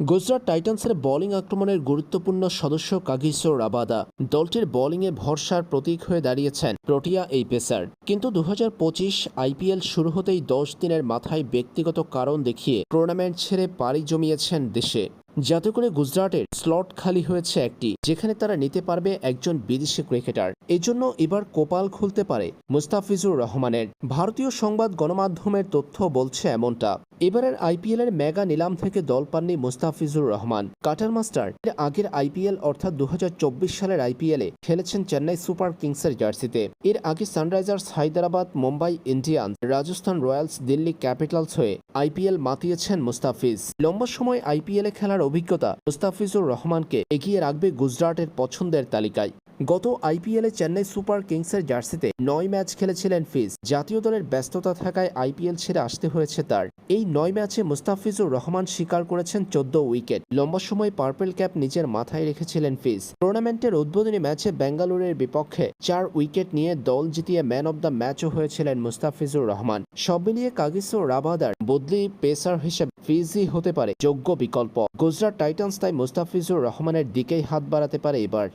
Gujarat টাইটান্সের bowling আক্রমণের গুরুত্বপূর্ণ সদস্য কাগিসো রাবাদা দলটির বোলিংয়ে ভরসার প্রতীক হয়ে দাঁড়িয়েছেন প্রোটিয়া এই পেসার। কিন্তু দু হাজার পঁচিশ আইপিএল শুরু হতেই দশ দিনের মাথায় ব্যক্তিগত কারণ দেখিয়ে টুর্নামেন্ট ছেড়ে পাড়ি জমিয়েছেন দেশে। যাতে করে গুজরাটের স্লট খালি হয়েছে একটি, যেখানে তারা নিতে পারবে একজন বিদেশি ক্রিকেটার। এজন্য এবার কোপাল খুলতে পারে মুস্তাফিজুর রহমানের। ভারতীয় সংবাদ গণমাধ্যমের তথ্য বলছে এমনটা। এবারের আইপিএল এর মেগা নিলাম থেকে দল পাননি মুস্তাফিজুর রহমান। কাটার মাস্টার আগের আইপিএল অর্থাৎ দু হাজার চব্বিশ সালের আইপিএলে খেলেছেন চেন্নাই সুপার কিংসের জার্সিতে। এর আগে Sunrisers Hyderabad, Mumbai Indians, Rajasthan Royals, Delhi Capitals হয়ে আইপিএল মাতিয়েছেন মুস্তাফিজ। লম্বা সময় আইপিএলে খেলার অভিজ্ঞতা মুস্তাফিজুর রহমানকে এগিয়ে রাখবে গুজরাটের পছন্দের তালিকায়। গত আইপিএলে চেন্নাই সুপার কিংসের জার্সিতে নয় ম্যাচ খেলেছিলেন ফিজ। জাতীয় দলের ব্যস্ততা থাকায় আইপিএল ছেড়ে আসতে হয়েছে তার। এই নয় ম্যাচে মুস্তাফিজুর রহমান স্বীকার করেছেন চোদ্দ উইকেট। লম্বা সময় পার্পেল ক্যাপ নিজের মাথায় রেখেছিলেন ফিজ। টুর্নামেন্টের উদ্বোধনী ম্যাচে বেঙ্গালুরুর বিপক্ষে চার উইকেট নিয়ে দল জিতিয়ে ম্যান অব দ্য ম্যাচও হয়েছিলেন মুস্তাফিজুর রহমান। সব মিলিয়ে কাগিসো রাবাদার বদলি পেসার হিসেবে ফিজি হতে পারে যোগ্য বিকল্প। গুজরাট টাইটান্স তাই মুস্তাফিজুর রহমানের দিকেই হাত বাড়াতে পারে এবার।